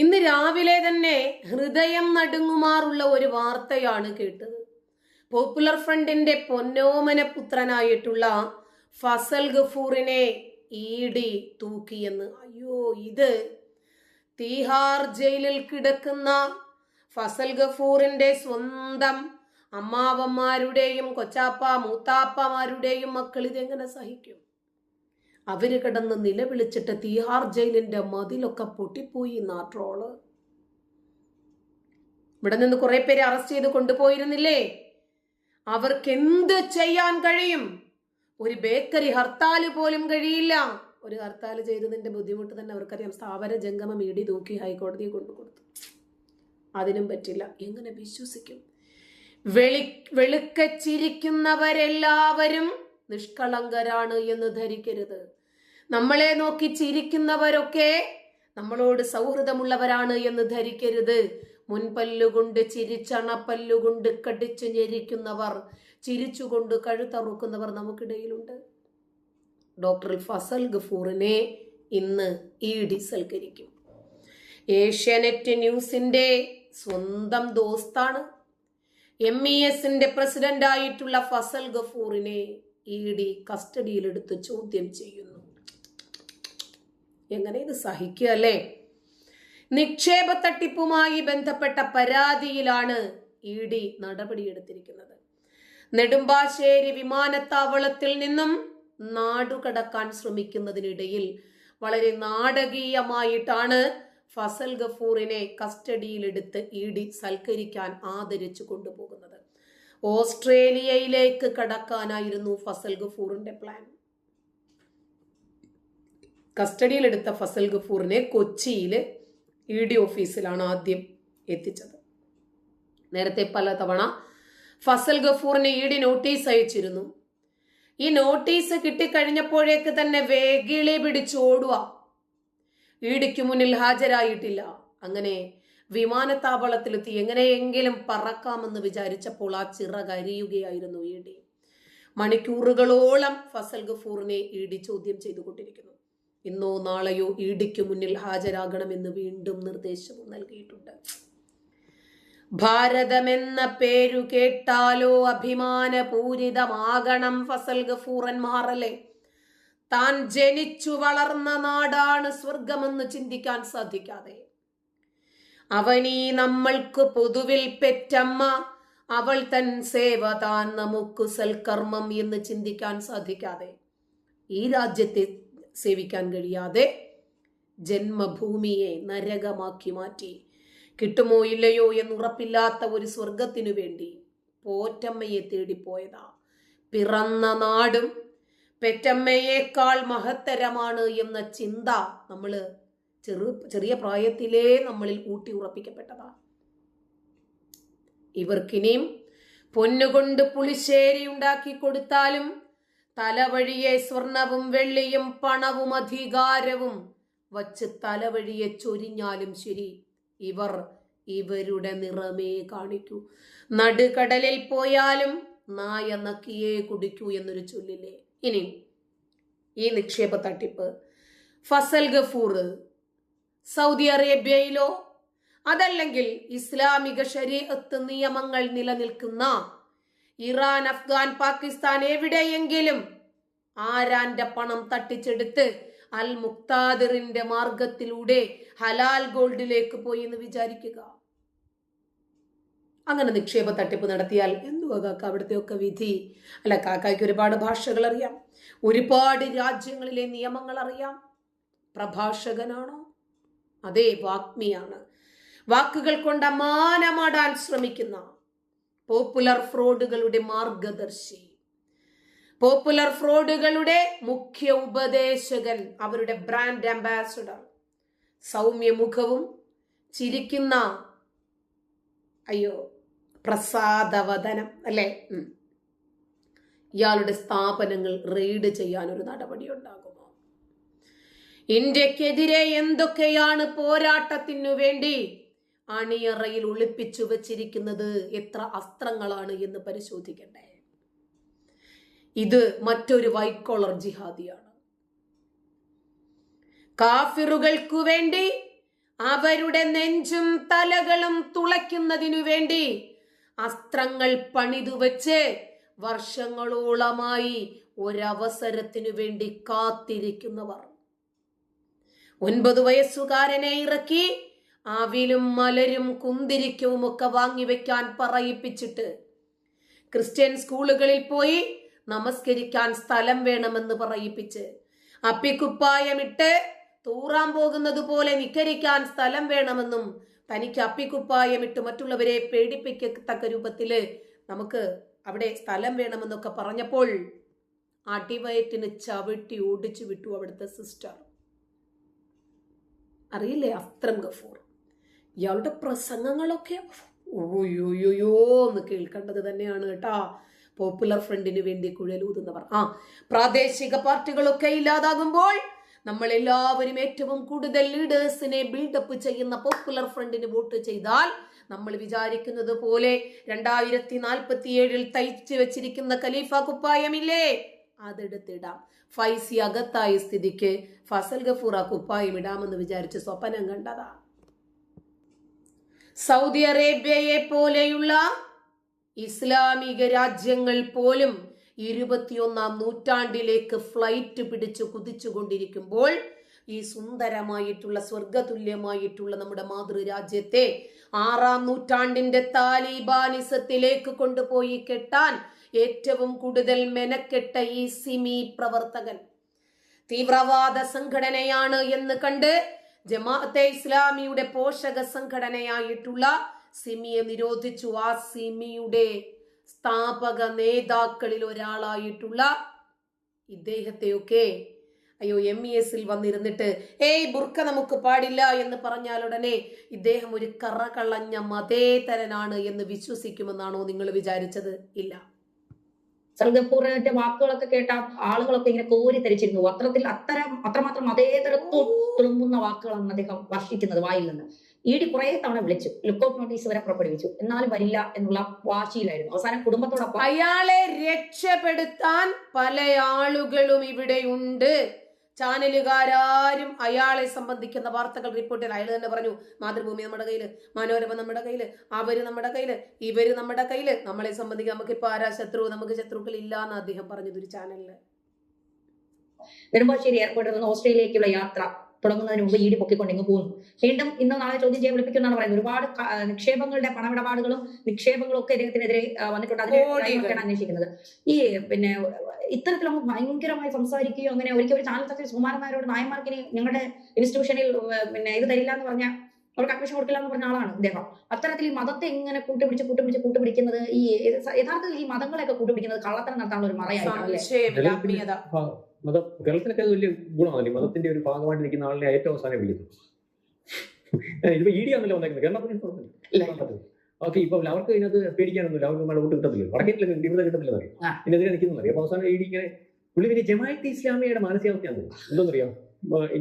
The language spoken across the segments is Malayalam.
ഇന്ന് രാവിലെ തന്നെ ഹൃദയം നടുങ്ങുമാറുള്ള ഒരു വാർത്തയാണ് കേട്ടത്. പോപ്പുലർ ഫ്രണ്ടിന്റെ പൊന്നോമന പുത്രനായിട്ടുള്ള ഫസൽ ഗഫൂറിനെ ഇ ഡി തൂക്കിയെന്ന്. അയ്യോ ഇത് തീഹാർ ജയിലിൽ കിടക്കുന്ന ഫസൽ ഗഫൂറിന്റെ സ്വന്തം അമ്മാവന്മാരുടെയും കൊച്ചാപ്പ മൂത്താപ്പമാരുടെയും മക്കൾ ഇതെങ്ങനെ സഹിക്കും? അവർ കിടന്ന് നിലവിളിച്ചിട്ട് തീഹാർ ജയിലിന്റെ മതിലൊക്കെ പൊട്ടിപ്പോയി നാട്രോൾ ട്രോൾ ഇവിടെ നിന്ന് കുറെ പേരെ അറസ്റ്റ് ചെയ്ത് കൊണ്ടുപോയിരുന്നില്ലേ? അവർക്ക് എന്ത് ചെയ്യാൻ കഴിയും? ഒരു ബേക്കറി ഹർത്താൽ പോലും കഴിയില്ല. ഒരു ഹർത്താൽ ചെയ്തതിന്റെ ബുദ്ധിമുട്ട് തന്നെ അവർക്കറിയാം. സ്ഥാപന ജംഗമ ഇടി തൂക്കി ഹൈക്കോടതിയെ കൊണ്ടു കൊടുത്തു അതിനും പറ്റില്ല. എങ്ങനെ വിശ്വസിക്കും? വെളി വെളുക്കച്ചിരിക്കുന്നവരെല്ലാവരും നിഷ്കളങ്കരാണ് എന്ന് ധരിക്കരുത്. നമ്മളെ നോക്കി ചിരിക്കുന്നവരൊക്കെ നമ്മളോട് സൗഹൃദമുള്ളവരാണ് എന്ന് ധരിക്കരുത്. മുൻപല്ലുകൊണ്ട് ചിരിച്ചണപ്പല്ലുകൊണ്ട് കടിച്ചു ഞെരിക്കുന്നവർ ചിരിച്ചുകൊണ്ട് കഴുത്തറുക്കുന്നവർ നമുക്കിടയിലുണ്ട്. ഡോക്ടർ ഫസൽ ഗഫൂറിനെ ഇന്ന് ഇ സൽക്കരിക്കും ഏഷ്യാനെറ്റ് ന്യൂസിന്റെ സ്വന്തം ദോസ്താണ്. എം ഇ എസിന്റെ പ്രസിഡന്റ് ആയിട്ടുള്ള ഫസൽ ഗഫൂറിനെ ഇ ഡി കസ്റ്റഡിയിലെടുത്ത് ചോദ്യം ചെയ്യുന്നു. എങ്ങനെ ഇത് സഹിക്കുക അല്ലേ? നിക്ഷേപ തട്ടിപ്പുമായി ബന്ധപ്പെട്ട പരാതിയിലാണ് ഇ ഡി നടപടിയെടുത്തിരിക്കുന്നത്. നെടുമ്പാശ്ശേരി വിമാനത്താവളത്തിൽ നിന്നും നാടുകടക്കാൻ ശ്രമിക്കുന്നതിനിടയിൽ വളരെ നാടകീയമായിട്ടാണ് ഫസൽ ഗഫൂറിനെ കസ്റ്റഡിയിലെടുത്ത് ഇ ഡി സൽക്കരിക്കാൻ ആദരിച്ചു കൊണ്ടുപോകുന്നത്. ഓസ്ട്രേലിയയിലേക്ക് കടക്കാനായിരുന്നു ഫസൽ ഗഫൂറിന്റെ പ്ലാൻ. കസ്റ്റഡിയിലെടുത്ത ഫസൽ ഗഫൂറിനെ കൊച്ചിയിലെ ഇ ഡി ഓഫീസിലാണ് ആദ്യം എത്തിച്ചത്. നേരത്തെ പലതവണ ഫസൽ ഗഫൂറിന് ഇ ഡി നോട്ടീസ് അയച്ചിരുന്നു. ഈ നോട്ടീസ് കിട്ടിക്കഴിഞ്ഞപ്പോഴേക്ക് തന്നെ വേഗിളി പിടിച്ചോടുക ഇടിക്ക് മുന്നിൽ ഹാജരായിട്ടില്ല. അങ്ങനെ വിമാനത്താവളത്തിലെത്തി എങ്ങനെയെങ്കിലും പറക്കാമെന്ന് വിചാരിച്ചപ്പോൾ ആ ചിറകരിയുകയായിരുന്നു ഇ ഡി. മണിക്കൂറുകളോളം ഫസൽ ഗഫൂറിനെ ഇ ഡി ചോദ്യം ചെയ്തുകൊണ്ടിരിക്കുന്നു. ഇന്നോ നാളെയോ ഇ മുന്നിൽ ഹാജരാകണമെന്ന് വീണ്ടും നിർദ്ദേശവും നൽകിയിട്ടുണ്ട്. ഭാരതമെന്ന പേരു കേട്ടാലോ അഭിമാനപൂരിതമാകണം ഫസൽ ഗഫൂറന്മാറല്ലേ താൻ ജനിച്ചു വളർന്ന നാടാണ് സ്വർഗമെന്ന് ചിന്തിക്കാൻ സാധിക്കാതെ. അവനീ നമ്മൾക്ക് പൊതുവിൽ പെറ്റമ്മ അവൾ തൻ സേവ താൻ നമുക്ക് സൽക്കർമ്മം എന്ന് ചിന്തിക്കാൻ സാധിക്കാതെ. ഈ രാജ്യത്തെ സേവിക്കാൻ കഴിയാതെ ജന്മഭൂമിയെ നരകമാക്കി മാറ്റി. കിട്ടുമോ ഇല്ലയോ എന്നുറപ്പില്ലാത്ത ഒരു സ്വർഗത്തിനു വേണ്ടി പോറ്റമ്മയെ തേടിപ്പോയതാ. പിറന്ന നാടും പെറ്റമ്മയേക്കാൾ മഹത്തരമാണ് എന്ന ചിന്ത നമ്മൾ ചെറു ചെറിയ പ്രായത്തിലേ നമ്മളിൽ ഊട്ടി ഉറപ്പിക്കപ്പെട്ടതാ. ഇവർക്കിനിയും പൊന്നുകൊണ്ട് പുളിശ്ശേരി ഉണ്ടാക്കി കൊടുത്താലും തലവഴിയെ സ്വർണവും വെള്ളിയും പണവും അധികാരവും വച്ച് തലവഴിയെ ചൊരിഞ്ഞാലും ശരി. ഇവർ ഇവരുടെ നിറമേ കാണിക്കൂ. നടുകടലിൽ പോയാലും നായ നക്കിയേ കുടിക്കൂ എന്നൊരു ചൊല്ലില്ലേ? ഇനി ഈ നിക്ഷേപ തട്ടിപ്പ്. ഫസൽ ഗഫൂർ സൗദി അറേബ്യയിലോ അതല്ലെങ്കിൽ ഇസ്ലാമിക ശരീരത്ത് നിയമങ്ങൾ നിലനിൽക്കുന്ന ഇറാൻ അഫ്ഗാൻ പാകിസ്ഥാൻ എവിടെയെങ്കിലും ആരാന്റെ പണം തട്ടിച്ചെടുത്ത് അൽ മുക്താദിറിന്റെ മാർഗത്തിലൂടെ ഹലാൽ ഗോൾഡിലേക്ക് പോയി എന്ന് വിചാരിക്കുക. അങ്ങനെ നിക്ഷേപ തട്ടിപ്പ് നടത്തിയാൽ എന്തുവാ കാക്ക അവിടുത്തെ ഒക്കെ വിധി? അല്ല കാക്കയ്ക്ക് ഒരുപാട് ഭാഷകൾ അറിയാം. ഒരുപാട് രാജ്യങ്ങളിലെ നിയമങ്ങൾ അറിയാം. പ്രഭാഷകനാണോ? അതേ വാഗ്മിയാണ്. വാക്കുകൾ കൊണ്ട് അമാനമാടാൻ ശ്രമിക്കുന്ന പോപ്പുലർ ഫ്രോഡുകളുടെ മാർഗദർശി. പോപ്പുലർ ഫ്രോഡുകളുടെ മുഖ്യ ഉപദേശകൻ അവരുടെ ബ്രാൻഡ് അംബാസഡർ. സൗമ്യമുഖവും ചിരിക്കുന്ന അയ്യോ പ്രസാദവദനം അല്ലേ? ഇയാളുടെ സ്ഥാപനങ്ങൾ റെയ്ഡ് ചെയ്യാൻ ഒരു നടപടി ഉണ്ടാകുമോ ഇന്ത്യക്കെതിരെ എന്തൊക്കെയാണ് പോരാട്ടത്തിനു വേണ്ടി അണിയറയിൽ ഒളിപ്പിച്ചു വച്ചിരിക്കുന്നത് എത്ര അസ്ത്രങ്ങളാണ് എന്ന് പരിശോധിക്കണ്ടേ ഇത് മറ്റൊരു വൈറ്റ് കോളർ ജിഹാദിയാണ്. കാഫിറുകൾക്കു വേണ്ടി അവരുടെ നെഞ്ചും തലകളും തുളയ്ക്കുന്നതിനു വേണ്ടി അസ്ത്രങ്ങൾ പണിതു വച്ച് വർഷങ്ങളോളമായി ഒരവസരത്തിനു വേണ്ടി കാത്തിരിക്കുന്നവർ. ഒൻപത് വയസ്സുകാരനെ ഇറക്കി അവിലും മലരും കുന്തിരിക്കവും ഒക്കെ വാങ്ങിവെക്കാൻ പറയിപ്പിച്ചിട്ട് ക്രിസ്ത്യൻ സ്കൂളുകളിൽ പോയി നമസ്കരിക്കാൻ സ്ഥലം വേണമെന്ന് പറയിപ്പിച്ച് അപ്പിക്കുപ്പായമിട്ട് തൂറാൻ പോകുന്നത് പോലെ നിക്കരിക്കാൻ സ്ഥലം വേണമെന്നും തനിക്ക് അപ്പിക്കുപ്പായമിട്ട് മറ്റുള്ളവരെ പേടിപ്പിക്കത്തക്ക രൂപത്തിൽ നമുക്ക് അവിടെ സ്ഥലം വേണമെന്നൊക്കെ പറഞ്ഞപ്പോൾ അടിവയറ്റിന് ചവിട്ടി ഓടിച്ചു വിട്ടു അവിടുത്തെ സിസ്റ്റർ. അറിയില്ലേ? അസ്ത്രം ഗഫൂർ. ഇയാളുടെ പ്രസംഗങ്ങളൊക്കെ ഓയോയോയോ എന്ന് കേൾക്കേണ്ടത് തന്നെയാണ് കേട്ടാ. പോപ്പുലർ ഫ്രണ്ടിന് വേണ്ടി കുഴലൂതുന്നവർ ആ പ്രാദേശിക പാർട്ടികളൊക്കെ ഇല്ലാതാകുമ്പോൾ നമ്മൾ എല്ലാവരും ഏറ്റവും കൂടുതൽ ലീഡേഴ്സിനെ ബിൽഡപ്പ് ചെയ്യുന്ന പോപ്പുലർ ഫ്രണ്ടിന് വോട്ട് ചെയ്താൽ നമ്മൾ വിചാരിക്കുന്നത് പോലെ രണ്ടായിരത്തി നാൽപ്പത്തി ഏഴിൽ തയ്ച്ചു വെച്ചിരിക്കുന്ന ഖലീഫ കുപ്പായമില്ലേ? അതെടുത്തിടാം. ഫൈസി അകത്തായ സ്ഥിതിക്ക് ഫസൽ ഗഫൂർ ആ കുപ്പായം ഇടാമെന്ന് വിചാരിച്ച് സ്വപ്നം കണ്ടതാ. സൗദി അറേബ്യയെ പോലെയുള്ള ഇസ്ലാമിക രാജ്യങ്ങൾ പോലും ഇരുപത്തിയൊന്നാം നൂറ്റാണ്ടിലേക്ക് ഫ്ലൈറ്റ് പിടിച്ചു കുതിച്ചുകൊണ്ടിരിക്കുമ്പോൾ ഈ സുന്ദരമായിട്ടുള്ള സ്വർഗതുല്യമായിട്ടുള്ള നമ്മുടെ മാതൃരാജ്യത്തെ ആറാം നൂറ്റാണ്ടിന്റെ താലിബാനിസത്തിലേക്ക് കൊണ്ടുപോയി കെട്ടാൻ ഏറ്റവും കൂടുതൽ മെനക്കെട്ട ഈ സിമി പ്രവർത്തകൻ. തീവ്രവാദ സംഘടനയാണ് എന്ന് കണ്ട് ജമാഅത്തെ ഇസ്ലാമിയുടെ പോഷക സംഘടനയായിട്ടുള്ള സിമിയെ നിരോധിച്ചു. ആ സിമിയുടെ സ്ഥാപക നേതാക്കളിൽ ഒരാളായിട്ടുള്ള ഇദ്ദേഹത്തെയൊക്കെ അയ്യോ എം ഇ എസിൽ വന്നിരുന്നിട്ട് ഏയ് ബുർക്ക നമുക്ക് പാടില്ല എന്ന് പറഞ്ഞാൽ ഉടനെ ഇദ്ദേഹം ഒരു കറകളഞ്ഞ മതേതരനാണ് എന്ന് വിശ്വസിക്കുമെന്നാണോ നിങ്ങൾ വിചാരിച്ചത്? ഇല്ല. സർഗപൂറിന്റെ വാക്കുകളൊക്കെ കേട്ട ആളുകളൊക്കെ ഇങ്ങനെ കോരി തരിച്ചിരുന്നു അത്തരത്തിൽ അത്തരം അത്രമാത്രം മതേതരത്വം തുളുമ്പുന്ന വാക്കുകളാണ് അദ്ദേഹം വർഷിക്കുന്നത് വായിൽ നിന്ന്. ഇ ഡി കുറെ തവണ വിളിച്ചു. ലുക്കൌട്ട് നോട്ടീസ് വരെ പുറപ്പെടുവിച്ചു. എന്നാലും വരില്ല എന്നുള്ള വാശിയിലായിരുന്നു. അവസാനം കുടുംബത്തോടൊപ്പം അയാളെ രക്ഷപ്പെടുത്താൻ പല ആളുകളും ഇവിടെയുണ്ട്. ചാനലുകാരും അയാളെ സംബന്ധിക്കുന്ന വാർത്തകൾ റിപ്പോർട്ട് ചെയ്ത് അയാൾ തന്നെ പറഞ്ഞു മാതൃഭൂമി നമ്മുടെ കയ്യിൽ മനോരമ നമ്മുടെ കയ്യിൽ അവർ നമ്മുടെ കയ്യിൽ ഇവർ നമ്മുടെ കയ്യിൽ നമ്മളെ സംബന്ധിക്കുക നമുക്ക് ഇപ്പൊ ആരാ ശത്രു? നമുക്ക് ശത്രുക്കൾ ഇല്ല എന്ന് അദ്ദേഹം പറഞ്ഞത് ഒരു ചാനലിൽ. നെടുമ്പാശ്ശേരി എയർപോർട്ടിൽ നിന്ന് ഓസ്ട്രേലിയയിലേക്കുള്ള യാത്ര. തുടങ്ങുന്നതിന് മുമ്പ് ഇ ഡി പൊക്കിക്കൊണ്ട് ഇങ്ങ് പോകുന്നു. വീണ്ടും ഇന്ന് നാളെ ചോദ്യം ചെയ്യാൻ വിളിപ്പിക്കുന്നതാണ് പറയുന്നത്. ഒരുപാട് നിക്ഷേപങ്ങളുടെ പണമിടപാടുകളും നിക്ഷേപങ്ങളും ഒക്കെ ഇദ്ദേഹത്തിനെതിരെ വന്നിട്ടുണ്ട്. അതിനെയാണ് അന്വേഷിക്കുന്നത്. ഈ പിന്നെ ഇത്തരത്തിലൊന്നും ഭയങ്കരമായി സംസാരിക്കുകയോ അങ്ങനെ ഒരിക്കൽ ഒരു ചാനൽ ചർച്ചയിൽ സുകുമാരൻ നായരോട് നായന്മാർക്ക് ഞങ്ങളുടെ ഇൻസ്റ്റിറ്റ്യൂഷനിൽ പിന്നെ ഇത് തരില്ല എന്ന് പറഞ്ഞ അവർക്ക് അഡ്മിഷൻ കൊടുക്കില്ല എന്ന് പറഞ്ഞ ആളാണ് ഇദ്ദേഹം. അത്തരത്തിൽ ഈ മതത്തെ ഇങ്ങനെ കൂട്ടുപിടിച്ച് കൂട്ടുപിടിച്ച് കൂട്ടുപിടിക്കുന്നത്? ഈ യഥാർത്ഥത്തിൽ ഈ മതങ്ങളെയൊക്കെ കൂട്ടുപിടിക്കുന്നത് കള്ളത്തരം നടത്താനുള്ള ഒരു മറയായിട്ടാണ് മതം കേരളത്തിലൊക്കെ അത് വലിയ ഗുണമാണല്ലേ? മതത്തിന്റെ ഒരു ഭാഗമായിട്ട് നിൽക്കുന്ന ആളിനെ ഏറ്റവും അവസാനം വിളിക്കുന്നു ഇതിപ്പോ ഇ ഡി ആണല്ലോ വന്നേക്കുന്നത്. കേരളത്തിൽ ഓക്കെ ഇപ്പൊ അവർക്ക് ഇതിനകത്ത് പേടിക്കാനൊന്നുമില്ല അവർക്ക് നമ്മുടെ വോട്ട് കിട്ടത്തില്ല വടക്കേറ്റില്ല ഇവിടെ കിട്ടത്തില്ല അറിയാം ആ. ഇതിനെതിരെ നിൽക്കുന്നറിയാം അപ്പൊ അവസാനം ഇ ഡി ഇങ്ങനെ പുള്ളി പിന്നെ ജമാഅത്ത് ഇസ്ലാമിയുടെ മാനസികാവസ്ഥയാണ് എന്തോന്നറിയാം?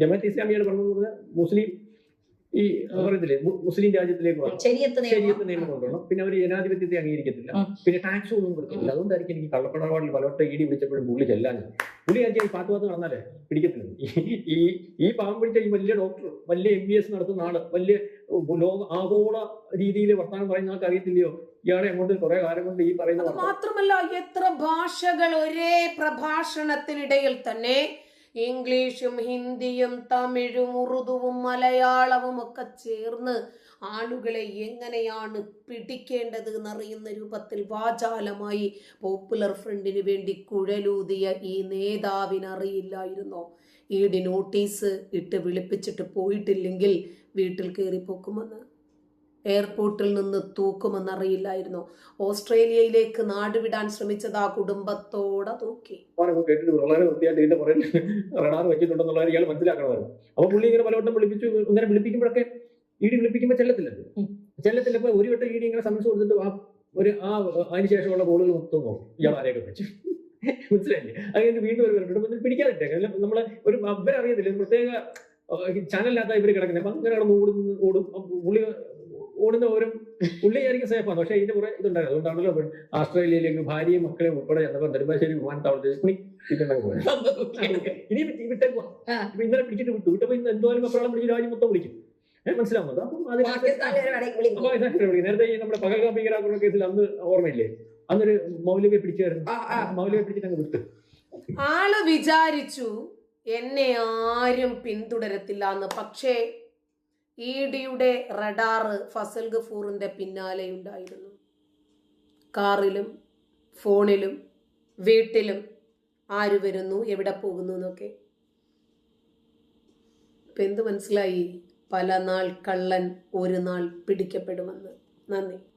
ജമാഅത്ത് ഇസ്ലാമിയുടെ പറഞ്ഞു പറഞ്ഞാൽ മുസ്ലിം ഈ പറയത്തില്ലേ മുസ്ലിം രാജ്യത്തിലേക്ക് ശരിയത്ത് നിയമം. ശരിയത്ത് നിയമം കൊണ്ടുവരണം. പിന്നെ അവർ ജനാധിപത്യത്തെ അംഗീകരിക്കത്തില്ല. പിന്നെ ടാക്സ് ഒന്നും കൊടുക്കത്തില്ല. അതുകൊണ്ടായിരിക്കും എനിക്ക് കള്ളപ്പടപാടിൽ പലവട്ടം ഇടി വിളിച്ചപ്പോഴും പുള്ളി ചെല്ലാൻ പുള്ളി ആഴ്ച ഈ പാത്ത് പാത്ത് നടന്നാലേ പിടിക്കത്തില്ല ഈ- ഈ ഈ പാവം പിടിച്ച ഈ വലിയ ഡോക്ടർ വലിയ എം ബി എസ് നടത്തുന്ന ആൾ വലിയ ലോക ആഗോള രീതിയിൽ വർത്തമാനം പറയുന്ന ആൾക്ക് അറിയത്തില്ലയോ? ഇയാളെ അങ്ങോട്ട് കുറെ കാലം കൊണ്ട് ഈ പറയുന്നത് മാത്രമല്ല എത്ര ഭാഷകൾ ഒരേ പ്രഭാഷണത്തിനിടയിൽ തന്നെ ഇംഗ്ലീഷും ഹിന്ദിയും തമിഴും ഉറുദുവും മലയാളവും ഒക്കെ ചേർന്ന് ആളുകളെ എങ്ങനെയാണ് പിടിക്കേണ്ടത് എന്നറിയുന്ന രൂപത്തിൽ വാചാലമായി പോപ്പുലർ ഫ്രണ്ടിന് വേണ്ടി കുഴലൂതിയ ഈ നേതാവിനറിയില്ലായിരുന്നോ? ഈടി നോട്ടീസ് ഇട്ട് വിളിപ്പിച്ചിട്ട് പോയിട്ടില്ലെങ്കിൽ വീട്ടിൽ കയറി പോക്കുമെന്ന് എയർപോർട്ടിൽ നിന്ന് തൂക്കുമെന്നറിയില്ലായിരുന്നു. ഓസ്ട്രേലിയയിലേക്ക് നാടുവിടാൻ ശ്രമിച്ചത് ആ കുടുംബത്തോടെ തൂക്കി. കേട്ടിട്ട് വളരെ വൃത്തിയായിട്ട് ഇതിന്റെ പുറകിൽ റഡാർ വെച്ചിട്ടുണ്ടെന്നുള്ളത് ഇയാൾ മനസ്സിലാക്കണമായിരുന്നു. അപ്പൊ പുള്ളി ഇങ്ങനെ പലവട്ടം വിളിപ്പിച്ചു ഇങ്ങനെ വിളിപ്പിക്കുമ്പോഴൊക്കെ ഇടി വിളിപ്പിക്കുമ്പോൾ ചെല്ലത്തില്ല. ചെല്ലത്തില്ല ഇപ്പൊ ഒരു വട്ടം ഇടി ഇങ്ങനെ സമൻസ് കൊടുത്തിട്ട് ആ ഒരു ആ അതിനുശേഷമുള്ള കോളുകൾ മൊത്തം നോക്കും. ഇയാൾ ആരെയൊക്കെ വെച്ചു മനസ്സിലായില്ലേ? കഴിഞ്ഞ് വീണ്ടും ഒരു വരും പിടിക്കാതിട്ടേ നമ്മളെ ഒരു അവരറിയത്തില്ല പ്രത്യേക ചാനലിനകത്ത് ഇവർ കിടക്കുന്നത് അപ്പൊ അങ്ങനെ കിടന്ന് ഓടും. അപ്പൊ പുള്ളി ഓടുന്ന ഓരോ പുള്ളി ആയിരിക്കും സേഫാണ് പക്ഷേ ഇതിന്റെ കുറെ ഇതുണ്ടായിരുന്നു. അതുകൊണ്ടാണല്ലോ ആസ്ട്രേലിയയിലേക്ക് ഭാര്യയും മക്കളെയും ഉൾപ്പെടെ എന്നപ്പോൾ നെടുമ്പാശ്ശേരി വിമാനത്താവളത്തിൽ ഇനി വിട്ടേക്കുവാ ഇന്നലെ പിടിച്ചിട്ട് വിട്ടു. വിട്ടപ്പോ ഇന്ന് എന്തോലും മക്കളെ പിടിച്ച് രാജ്യം മൊത്തം വിളിക്കും. മനസ്സിലാവുന്നത് അപ്പം. നേരത്തെ ഈ നമ്മുടെ പകൽഗാം ഭീകരാക്രമണ കേസിൽ അന്ന് ഓർമ്മയില്ലേ? അന്നൊരു മൗലവിയെ പിടിച്ചായിരുന്നു. മൗലവിയെ പിടിച്ചിട്ട് അങ്ങ് വിട്ടു. ആൾ വിചാരിച്ചു എന്നെ ആരും പിന്തുടരത്തില്ല എന്ന്. പക്ഷേ ഇ ഡിയുടെ റഡാറ് ഫസൽ ഗഫൂറിന്റെ പിന്നാലെ ഉണ്ടായിരുന്നു കാറിലും ഫോണിലും വീട്ടിലും ആര് വരുന്നു എവിടെ പോകുന്നു എന്നൊക്കെ. ഇപ്പം എന്ത് മനസ്സിലായി? പല നാൾ കള്ളൻ ഒരു നാൾ പിടിക്കപ്പെടുമെന്ന്. നന്ദി.